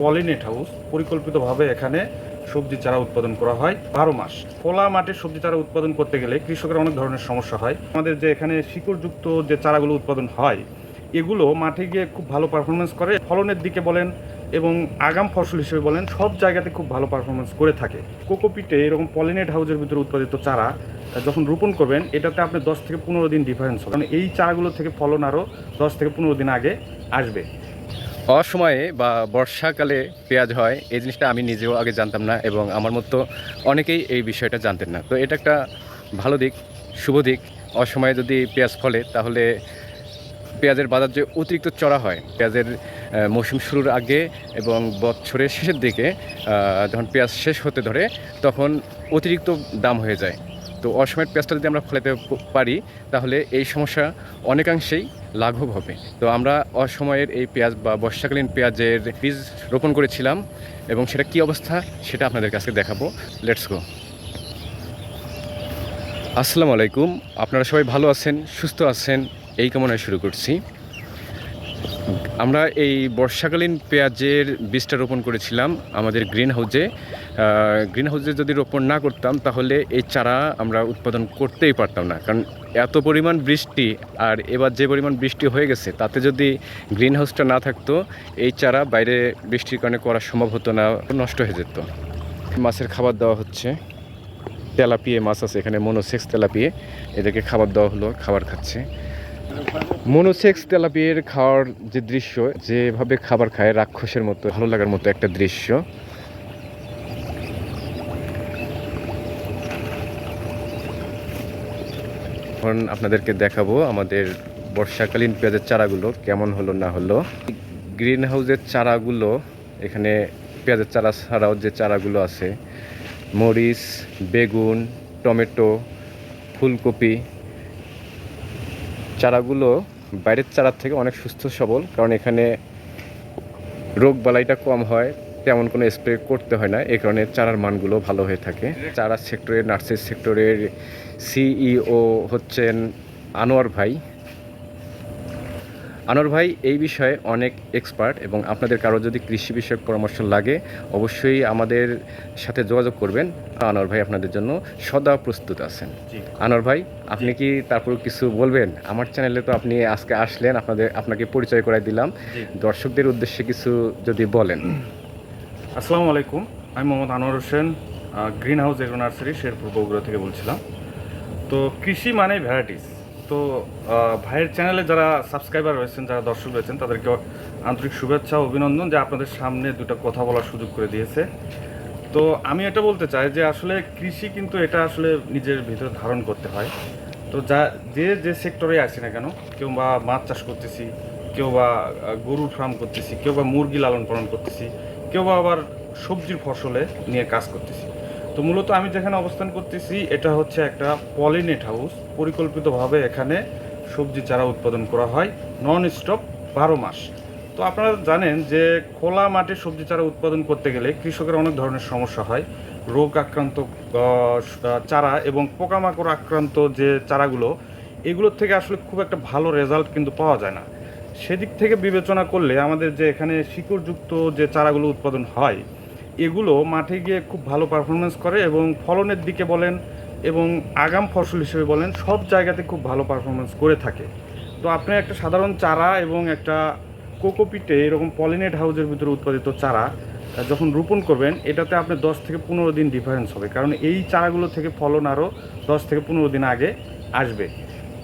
Pollinate house পরিকল্পিতভাবে এখানে সবজি চারা উৎপাদন করা হয় বারো মাস। খোলা মাঠে সবজি চারা উৎপাদন করতে গেলে কৃষকের অনেক ধরনের সমস্যা হয়। আমাদের যে এখানে শিকড়যুক্ত যে চারাগুলো উৎপাদন হয়, এগুলো মাঠে গিয়ে খুব ভালো পারফরমেন্স করে, ফলনের দিকে বলেন এবং আগাম ফসল হিসেবে বলেন, সব জায়গাতে খুব ভালো পারফরমেন্স করে থাকে। কোকোপিটে এরকম পলিনেট হাউসের ভিতরে উৎপাদিত চারা যখন রোপণ করবেন, এটাতে আপনি দশ থেকে পনেরো দিন ডিফারেন্স হবে। কারণ এই চারাগুলো থেকে ফলন আরও দশ থেকে পনেরো দিন আগে আসবে। অসময়ে বা বর্ষাকালে পেঁয়াজ হয়, এই জিনিসটা আমি নিজেও আগে জানতাম না এবং আমার মতো অনেকেই এই বিষয়টা জানতেন না। তো এটা একটা ভালো দিক, শুভ দিক। অসময়ে যদি পেঁয়াজ ফলে তাহলে পেঁয়াজের বাজার যে অতিরিক্ত চড়া হয়, পেঁয়াজের মৌসুম শুরুর আগে এবং বছরের শেষের দিকে যখন পেঁয়াজ শেষ হতে ধরে তখন অতিরিক্ত দাম হয়ে যায়। তো অসময়ের পেঁয়াজটা যদি আমরা ফলাতে পারি, তাহলে এই সমস্যা অনেকাংশেই লাঘব হবে। তো আমরা অসময়ের এই পেঁয়াজ বা বর্ষাকালীন পেঁয়াজের বীজ রোপণ করেছিলাম এবং সেটা কি অবস্থা সেটা আপনাদের কাছে দেখাবো। লেটস গো আসসালামু আলাইকুম। আপনারা সবাই ভালো আছেন, সুস্থ আছেন, এই কামনায় শুরু করছি। আমরা এই বর্ষাকালীন পেঁয়াজের বীজটা রোপণ করেছিলাম আমাদের গ্রিন হাউজে গ্রিন হাউজে যদি রোপণ না করতাম তাহলে এই চারা আমরা উৎপাদন করতেই পারতাম না। কারণ এত পরিমাণ বৃষ্টি আর এবার যে পরিমাণ বৃষ্টি হয়ে গেছে তাতে যদি গ্রিন হাউসটা না থাকতো, এই চারা বাইরে বৃষ্টির কারণে করা সম্ভব হতো না, নষ্ট হয়ে যেত। মাছের খাবার দেওয়া হচ্ছে। তেলাপিয়ে মাছ আছে এখানে, মনোসেক্স তেলাপিয়ে। এদেরকে খাবার দেওয়া হলো, খাবার খাচ্ছে। মনোসেক্স তেলাপিয়ের খাওয়ার যে দৃশ্য, যেভাবে খাবার খায় রাক্ষসের মতো, ভালো লাগার মতো একটা দৃশ্য। এখন আপনাদেরকে দেখাবো আমাদের বর্ষাকালীন পেঁয়াজের চারাগুলো কেমন হলো, না হলো। গ্রিন হাউসের চারাগুলো, এখানে পেঁয়াজের চারা ছাড়াও যে চারাগুলো আছে, মরিচ, বেগুন, টমেটো, ফুলকপি চারাগুলো বাইরের চারার থেকে অনেক সুস্থ সবল, কারণ এখানে রোগ বালাইটা কম হয়, তেমন কোনো স্প্রে করতে হয় না, এ কারণে চারার মানগুলো ভালো হয়ে থাকে। চারা সেক্টরের নার্সিং সেক্টরের সিইও হচ্ছেন আনোয়ার ভাই। আনোয়ার ভাই এই বিষয়ে অনেক এক্সপার্ট এবং আপনাদের কারও যদি কৃষি বিষয়ক পরামর্শ লাগে অবশ্যই আমাদের সাথে যোগাযোগ করবেন। আনোয়ার ভাই আপনাদের জন্য সদা প্রস্তুত আছেন। জি। আনোয়ার ভাই আপনি কি তারপর কিছু বলবেন? আমার চ্যানেলে তো আপনি আজকে আসলেন আপনাদের আপনাকে পরিচয় করাই দিলাম। দর্শকদের উদ্দেশ্যে কিছু যদি বলেন। আসসালামু আলাইকুম আমি Mohammad Anwar Hossain green house agro nursery Sherpur Bogura থেকে বলছিলাম। তো কৃষি মানে ভ্যারাইটিস তো ভাইয়ের চ্যানেলে যারা সাবস্ক্রাইবার রয়েছেন, যারা দর্শক রয়েছেন, তাদেরকে আন্তরিক শুভেচ্ছা অভিনন্দন যে আপনাদের সামনে দুটো কথা বলার সুযোগ করে দিয়েছে। তো আমি এটা বলতে চাই যে আসলে কৃষি কিন্তু এটা আসলে নিজের ভিতরে ধারণ করতে হয়। তো যা, যে যে সেক্টরে আছি না কেন, কেউ বা মাছ চাষ করতেছি, কেউ বা গরুর ফার্ম করতেছি, কেউ বা মুরগি লালন পালন করতেছি, কেউ বা আবার সবজির ফসলে নিয়ে কাজ করতেছি। তো মূলত আমি যেখানে অবস্থান করতেছি, এটা হচ্ছে একটা পলিনেট হাউস। পরিকল্পিতভাবে এখানে সবজি চারা উৎপাদন করা হয় নন স্টপ বারো মাস। তো আপনারা জানেন যে খোলা মাঠে সবজি চারা উৎপাদন করতে গেলে কৃষকের অনেক ধরনের সমস্যা হয়। রোগ আক্রান্ত চারা এবং পোকামাকড় আক্রান্ত যে চারাগুলো, এগুলোর থেকে আসলে খুব একটা ভালো রেজাল্ট কিন্তু পাওয়া যায় না। সেদিক থেকে বিবেচনা করলে আমাদের যে এখানে শিকড়যুক্ত যে চারাগুলো উৎপাদন হয় এগুলো মাঠে গিয়ে খুব ভালো পারফরমেন্স করে এবং ফলনের দিকে বলেন এবং আগাম ফসল হিসেবে বলেন, সব জায়গাতে খুব ভালো পারফরমেন্স করে থাকে। তো আপনি একটা সাধারণ চারা এবং একটা কোকোপিটে এরকম পলিনেট হাউসের ভিতরে উৎপাদিত চারা যখন রোপণ করবেন, এটাতে আপনি দশ থেকে পনেরো দিন ডিফারেন্স হবে। কারণ এই চারাগুলো থেকে ফলন আরও দশ থেকে পনেরো দিন আগে আসবে।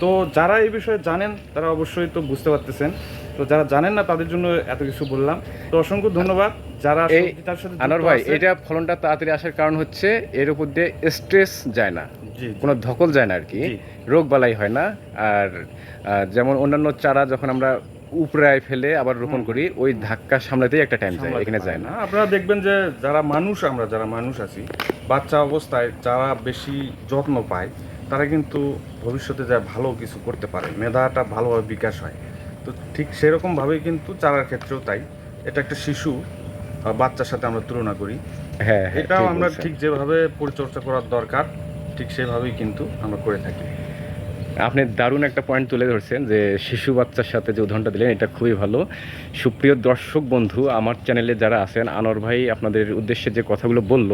তো যারা এই বিষয়ে জানেন, তারা অবশ্যই তো বুঝতে পারতেছেন। তো যারা জানেন না, তাদের জন্য এত কিছু বললাম। তো অসংখ্য ধন্যবাদ। যারা এই সাথে আনোয়ার ভাই এটা ফলনটা তাড়াতাড়ি আসার কারণ হচ্ছে এর উপর দিয়ে স্ট্রেস যায় না। কোনো ধকল যায় না আর কি। রোগ বালাই হয় না। আর যেমন অন্যান্য চারা যখন আমরা উপরায় ফেলে আবার রোপণ করি ওই ধাক্কা সামলাতেই একটা টাইম যায় এখানে যায় না। আপনারা দেখবেন যে যারা মানুষ আমরা যারা মানুষ আছি বাচ্চা অবস্থায় যারা বেশি যত্ন পায় তারা কিন্তু ভবিষ্যতে যা ভালো কিছু করতে পারে মেধাটা ভালোভাবে বিকাশ হয়। তো ঠিক সেরকমভাবেই কিন্তু চারার ক্ষেত্রেও তাই। এটা একটা শিশু বাচ্চার সাথে আমরা তুলনা করি। হ্যাঁ হ্যাঁ, এটাও আমরা ঠিক যেভাবে পরিচর্যা করার দরকার ঠিক সেভাবেই কিন্তু আমরা করে থাকি। আপনি দারুণ একটা পয়েন্ট তুলে ধরছেন যে শিশু বাচ্চার সাথে যে উদাহরণটা দিলেন এটা খুবই ভালো। সুপ্রিয় দর্শক বন্ধু আমার চ্যানেলে যারা আছেন আনোয়ার ভাই আপনাদের উদ্দেশ্যে যে কথাগুলো বলল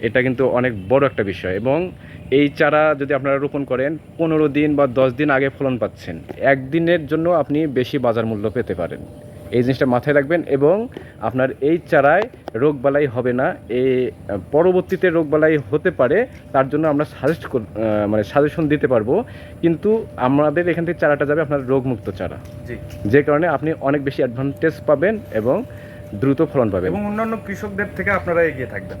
এটা কিন্তু অনেক বড় একটা বিষয়। এবং এই চারা যদি আপনারা রোপণ করেন পনেরো দিন বা দশ দিন আগে ফলন পাচ্ছেন। একদিনের জন্য আপনি বেশি বাজার মূল্য পেতে পারেন। এই জিনিসটা মাথায় রাখবেন এবং আপনার এই চারায় রোগবালাই হবে না। এ পরবর্তীতে রোগবালাই হতে পারে তার জন্য আমরা সাজেস্ট মানে সাজেশন দিতে পারব। কিন্তু আমাদের এখান থেকে চারাটা যাবে আপনার রোগমুক্ত চারা। যে কারণে আপনি অনেক বেশি অ্যাডভান্টেজ পাবেন এবং দ্রুত ফলন পাবেন। এবং অন্যান্য কৃষকদের থেকে আপনারা এগিয়ে থাকবেন।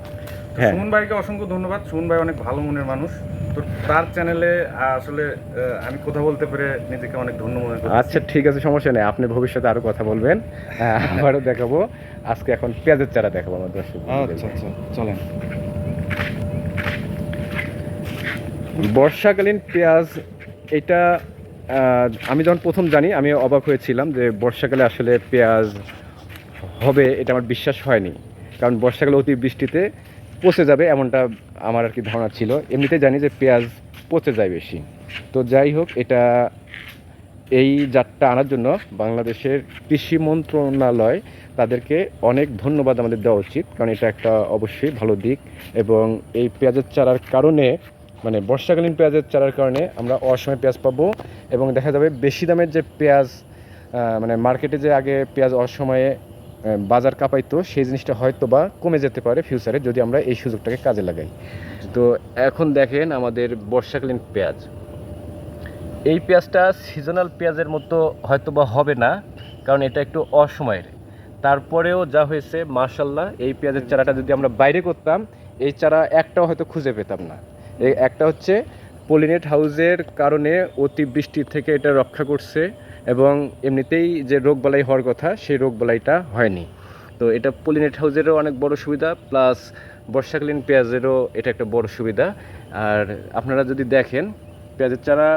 হ্যাঁ। সুমন ভাইকে অসংখ্য ধন্যবাদ। সুমন ভাই অনেক ভালো মনের মানুষ। তো তার চ্যানেলে আসলে আমি কথা বলতে পেরে নিজেকে অনেক ধন্য মনে করি আচ্ছা ঠিক আছে সমস্যা নেই। আপনি ভবিষ্যতে আরও কথা বলবেন। আহ, আবারও দেখাবো। আজকে এখন পেঁয়াজের চারা দেখাবো আমার দর্শক আচ্ছা আচ্ছা চলেন। বর্ষাকালীন পেঁয়াজ এটা আমি যখন প্রথম জানি আমি অবাক হয়েছিলাম যে বর্ষাকালে আসলে পেঁয়াজ হবে এটা আমার বিশ্বাস হয়নি। কারণ বর্ষাকালে অতি বৃষ্টিতে পচে যাবে এমনটা আমার আর কি ধারণা ছিল। এমনিতে জানি যে পেঁয়াজ পচে যায় বেশি। তো যাই হোক, এটা এই জাতটা আনার জন্য বাংলাদেশের কৃষি মন্ত্রণালয় তাদেরকে অনেক ধন্যবাদ আমাদের দেওয়া উচিত। কারণ এটা একটা অবশ্যই ভালো দিক এবং এই পেঁয়াজের চারার কারণে মানে বর্ষাকালীন পেঁয়াজের চারার কারণে আমরা অসময়ে পেঁয়াজ পাবো এবং দেখা যাবে বেশি দামের যে পেঁয়াজ মানে মার্কেটে যে আগে পেঁয়াজ অসময়ে বাজার কাঁপাইতো, সেই জিনিসটা হয়তো বা কমে যেতে পারে ফিউচারে যদি আমরা এই সুযোগটাকে কাজে লাগাই। তো এখন দেখেন আমাদের বর্ষাকালীন পেঁয়াজ। এই পেঁয়াজটা সিজনাল পেঁয়াজের মতো হয়তো বা হবে না, কারণ এটা একটু অসময়ের। তারপরেও যা হয়েছে মার্শাল্লাহ এই পেঁয়াজের চারাটা যদি আমরা বাইরে করতাম, এই চারা একটাও হয়তো খুঁজে পেতাম না। এই একটা হচ্ছে পলিনেট হাউসের কারণে অতিবৃষ্টি থেকে এটা রক্ষা করছে এবং এমনিতেই যে রোগবালাই হওয়ার কথা, সেই রোগবালাইটা হয়নি। তো এটা পলিনেট হাউসেরও অনেক বড় সুবিধা, প্লাস বর্ষাকালীন পেঁয়াজেরও এটা একটা বড় সুবিধা। আর আপনারা যদি দেখেন, পেঁয়াজের চারা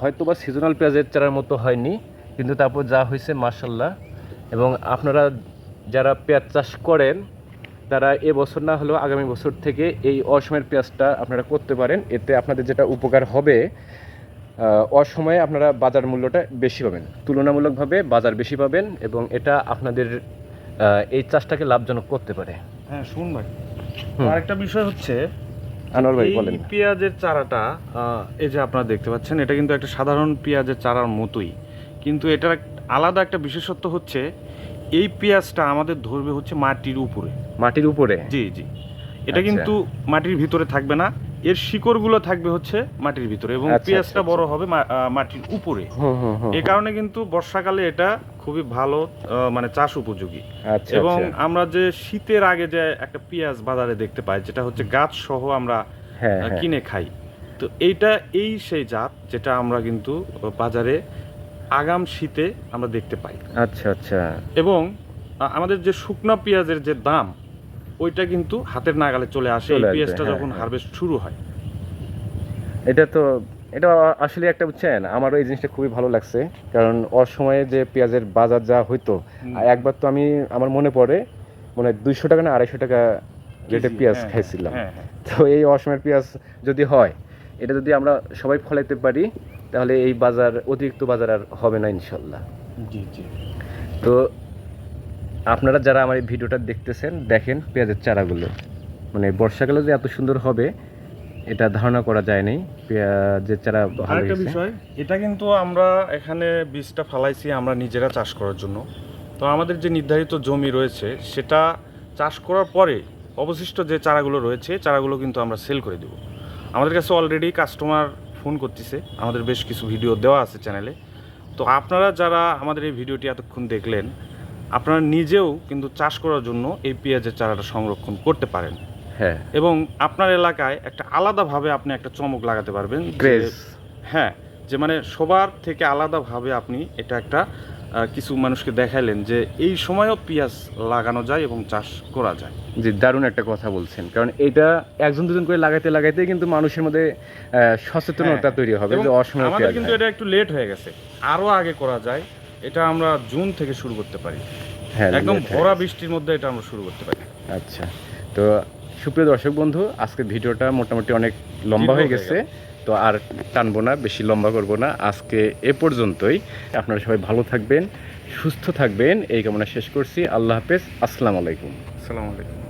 হয়তো বা সিজনাল পেঁয়াজের চারার মতো হয়নি, কিন্তু তারপর যা হয়েছে মার্শাল্লাহ এবং আপনারা যারা পেঁয়াজ চাষ করেন তারা এ বছর না হলেও আগামী বছর থেকে এই অসময়ের পেঁয়াজটা আপনারা করতে পারেন। এতে আপনাদের যেটা উপকার হবে অসময়ে আপনারা বাজার মূল্যটা বেশি পাবেন। তুলনামূলকভাবে বাজার বেশি পাবেন এবং এটা আপনাদের এই চাষটাকে লাভজনক করতে পারে। হ্যাঁ শুন ভাই। আরেকটা বিষয় হচ্ছে আনোয়ার ভাই বলেন। পেঁয়াজের চারাটা এই যে আপনারা দেখতে পাচ্ছেন এটা কিন্তু একটা সাধারণ পেঁয়াজের চারার মতোই। কিন্তু এটার আলাদা একটা বিশেষত্ব হচ্ছে এই পেঁয়াজটা আমাদের ধরবে হচ্ছে মাটির উপরে। মাটির উপরে? জি জি। এটা আচ্ছা। কিন্তু মাটির ভিতরে থাকবে না। এর শিকড়গুলো থাকবে হচ্ছে মাটির ভিতরে এবং আচ্ছা, পেঁয়াজটা আচ্ছা, বড় হবে মাটির উপরে। এই কারণে কিন্তু বর্ষাকালে এটা খুবই ভালো মানে চাষ উপযোগী। এবং আমরা যে শীতের আগে যে একটা পেঁয়াজ বাজারে দেখতে পাই যেটা হচ্ছে গাছ সহ আমরা হ্যাঁ হ্যাঁ। কিনে খাই। তো এইটা এই সেই জাত যেটা আমরা কিন্তু বাজারে আগাম শীতে আমরা দেখতে পাই। আচ্ছা আচ্ছা। এবং আমাদের যে শুকনা পেঁয়াজের যে দাম ওইটা কিন্তু হাতের নাগালে চলে আসে। এই পেঁয়াজটা হ্যাঁ, যখন হ্যাঁ। হারভেস্ট শুরু হয়। এটা তো এটা আসলে একটা বুঝছেন আমারও এই জিনিসটা খুবই ভালো লাগছে। কারণ অসময়ে যে পেঁয়াজের বাজার যা হইতো একবার তো আমি আমার মনে পড়ে মানে দুইশো টাকা না আড়াইশো টাকা রেটে পেঁয়াজ হ্যাঁ, খাইছিলাম। হ্যাঁ হ্যাঁ। তো এই অসময়ের পেঁয়াজ যদি হয় এটা যদি আমরা সবাই ফলাইতে পারি তাহলে এই বাজার অতিরিক্ত বাজার আর হবে না ইনশাল্লাহ। জি জি। তো আপনারা যারা আমার এই ভিডিওটা দেখতেছেন দেখেন পেঁয়াজের চারাগুলো। মানে বর্ষাকালে যে এত সুন্দর হবে এটা ধারণা করা যায়নি পেঁয়াজের চারা আরেকটা বিষয় এটা কিন্তু আমরা এখানে বীজটা ফালাইছি আমরা নিজেরা চাষ করার জন্য। তো আমাদের যে নির্ধারিত জমি রয়েছে সেটা চাষ করার পরে অবশিষ্ট যে চারাগুলো রয়েছে চারাগুলো কিন্তু আমরা সেল করে দেব। আমাদের কাছে অলরেডি কাস্টমার ফোন করতেছে। আমাদের বেশ কিছু ভিডিও দেওয়া আছে চ্যানেলে। তো আপনারা যারা আমাদের এই ভিডিওটি এতক্ষণ দেখলেন আপনারা নিজেও কিন্তু চাষ করার জন্য এই পেঁয়াজের চারাটা সংরক্ষণ করতে পারেন। হ্যাঁ। এবং আপনার এলাকায় একটা আলাদাভাবে আপনি একটা চমক লাগাতে পারবেন হ্যাঁ যে মানে সবার থেকে আলাদাভাবে আপনি এটা একটা কিছু মানুষকে দেখাইলেন যে এই সময়ও পেঁয়াজ লাগানো যায় এবং চাষ করা যায়। জি দারুণ একটা কথা বলছেন। কারণ এটা একজন দুজন করে লাগাইতে লাগাইতে কিন্তু মানুষের মধ্যে সচেতনতা হ্যাঁ। তৈরি হবে যে অসময়ে আমাদের কিন্তু এটা একটু লেট হয়ে গেছে। আরও আগে করা যায় এটা আমরা জুন থেকে শুরু করতে পারি। হ্যাঁ একদম ভরা বৃষ্টির মধ্যে এটা আমরা শুরু করতে পারি। আচ্ছা। তো সুপ্রিয় দর্শক বন্ধু আজকে ভিডিওটা মোটামুটি অনেক লম্বা হয়ে হয়ে গেছে। তো আর টানবো না, বেশি লম্বা করব না। আজকে এ পর্যন্তই। আপনারা সবাই ভালো থাকবেন, সুস্থ থাকবেন। এই কামনা শেষ করছি। আল্লাহ হাফেজ। আসসালামু আলাইকুম। আসসালামু আলাইকুম।